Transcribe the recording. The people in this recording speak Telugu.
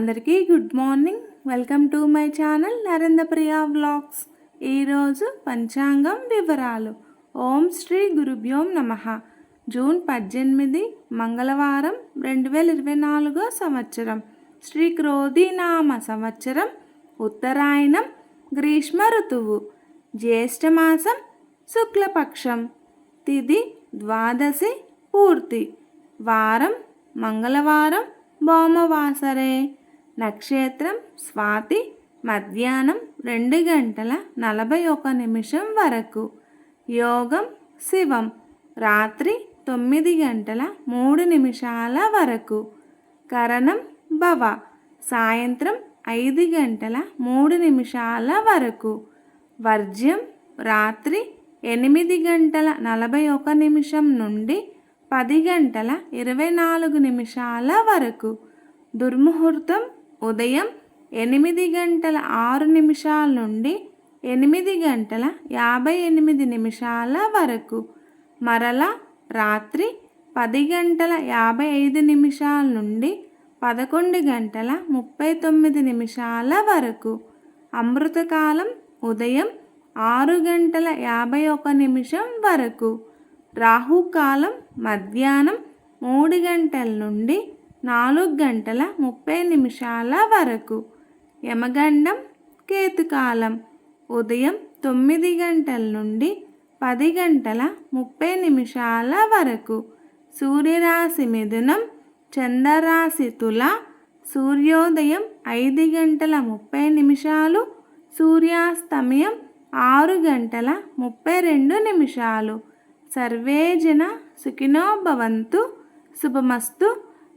అందరికీ good morning. Welcome to my channel Narendra Priya vlogs. ఈరోజు పంచాంగం వివరాలు. ఓం శ్రీ గురుభ్యోం నమ. జూన్ పద్దెనిమిది మంగళవారం రెండు వేల ఇరవై నాలుగో సంవత్సరం. శ్రీ క్రోధీనామ సంవత్సరం ఉత్తరాయణం గ్రీష్మ ఋతువు జ్యేష్ఠమాసం శుక్లపక్షం తిది ద్వాదశి పూర్తి. వారం మంగళవారం భౌమవాసరే. నక్షత్రం స్వాతి మధ్యాహ్నం రెండు గంటల నలభై ఒక నిమిషం వరకు. యోగం శివం రాత్రి తొమ్మిది గంటల మూడు నిమిషాల వరకు. కరణం భవ సాయంత్రం ఐదు గంటల మూడు నిమిషాల వరకు. వర్జ్యం రాత్రి ఎనిమిది గంటల నలభై ఒక నిమిషం నుండి పది గంటల ఇరవై నాలుగు నిమిషాల వరకు. దుర్ముహూర్తం ఉదయం ఎనిమిది గంటల ఆరు నిమిషాల నుండి ఎనిమిది గంటల యాభై ఎనిమిది నిమిషాల వరకు మరలా రాత్రి పది గంటల యాభై ఐదు నిమిషాల నుండి పదకొండు గంటల ముప్పై తొమ్మిది నిమిషాల వరకు అమృతకాలం ఉదయం ఆరు గంటల యాభై ఒక నిమిషం వరకు రాహుకాలం మధ్యాహ్నం మూడు గంటల నుండి నాలుగు గంటల ముప్పై నిమిషాల వరకు. యమగండం కేతుకాలం. ఉదయం తొమ్మిది గంటల నుండి పది గంటల ముప్పై నిమిషాల వరకు. సూర్యరాశి మిథునం చంద్రరాశి తుల. సూర్యోదయం ఐదు గంటల ముప్పై నిమిషాలు. సూర్యాస్తమయం ఆరు గంటల ముప్పై రెండు నిమిషాలు. సర్వేజన సుఖినోభవంతు శుభమస్తు.